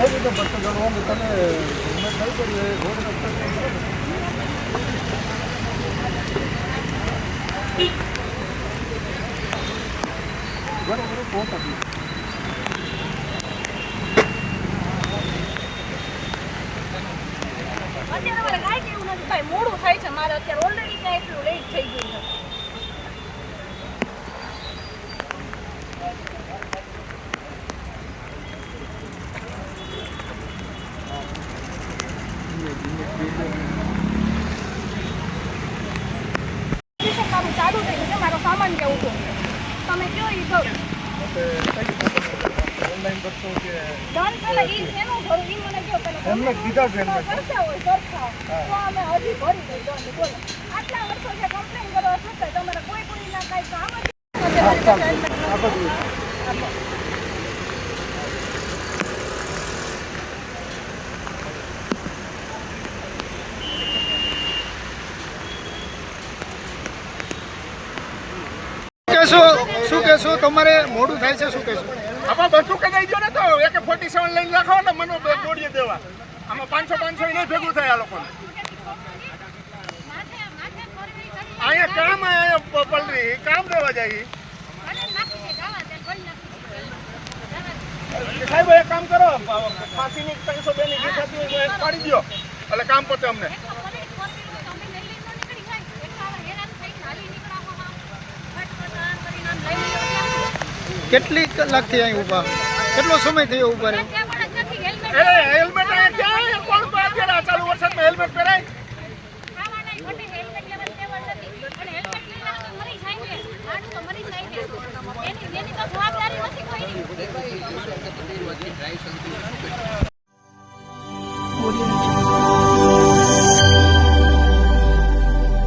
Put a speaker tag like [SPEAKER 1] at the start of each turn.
[SPEAKER 1] તમે હિંમત નહીં કરી રોડ ભ્રષ્ટાચાર ઘણું અત્યારે મારે કાંઈ કેવું નથી ભાઈ મોડું થાય છે, મારે અત્યારે ઓલરેડી કાંઈ એટલું લેટ થઈ ગયું ચાલુ થઈ ગયું મારો સામાન કેવું છે તમે કયો એ કરો ડન પેલા શેનું ભરું ઈ મને હોય તો? અમે હજી ભરી દઈ દંડ બોલો આટલા વર્ષો જે કમ્પ્લેન કરો છો તમારે કોઈ કોઈના કાંઈ કામ જ
[SPEAKER 2] કહેશો શું કહેશો, તમારે મોડું થાય છે, શું કહેશો?
[SPEAKER 3] આમાં બધું કદાઈ ગયો ને તો, એક ફોર્ટી સેવન લઈને રાખો ને, મને દોડીએ દેવા. આમાં પાંચસો પાંચસો નહીં ભેગું થાય આ લોકોને. અહીંયા કામ અહીંયા પલરી કામ દેવા જાય સાહેબ, એક કામ કરો, ફાંસીની ત્રણસો બે ની એક પાડી દો એટલે કામ પતે અમને.
[SPEAKER 2] કેટલી કલાકથી અહીં ઊભા? કેટલો સમય થયો ઊભા રહ્યો
[SPEAKER 3] એ હેલ્મેટ અહીંયા ક્યાં કોણ તો અત્યારે આ ચાલુ વરસાદમાં હેલ્મેટ પહેરાય?
[SPEAKER 1] જવાબદારી નથી કોઈની
[SPEAKER 4] Audio.